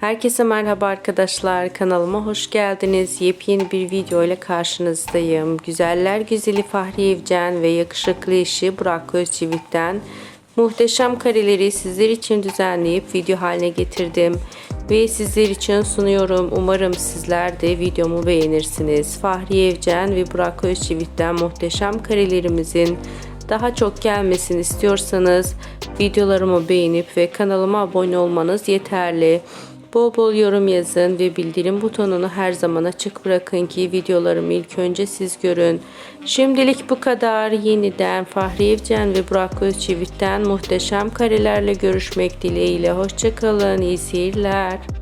Herkese merhaba arkadaşlar. Kanalıma hoş geldiniz. Yepyeni bir video ile karşınızdayım. Güzeller güzeli Fahri Evcen ve yakışıklı eşi Burak Özçivit'ten muhteşem kareleri sizler için düzenleyip video haline getirdim. Ve sizler için sunuyorum. Umarım sizler de videomu beğenirsiniz. Fahri Evcen ve Burak Özçivit'ten muhteşem karelerimizin daha çok gelmesini istiyorsanız videolarımı beğenip ve kanalıma abone olmanız yeterli. Bol bol yorum yazın ve bildirim butonunu her zaman açık bırakın ki videolarımı ilk önce siz görün. Şimdilik bu kadar. Yeniden Fahri Evcen ve Burak Özçivit'ten muhteşem karelerle görüşmek dileğiyle. Hoşçakalın. İyi seyirler.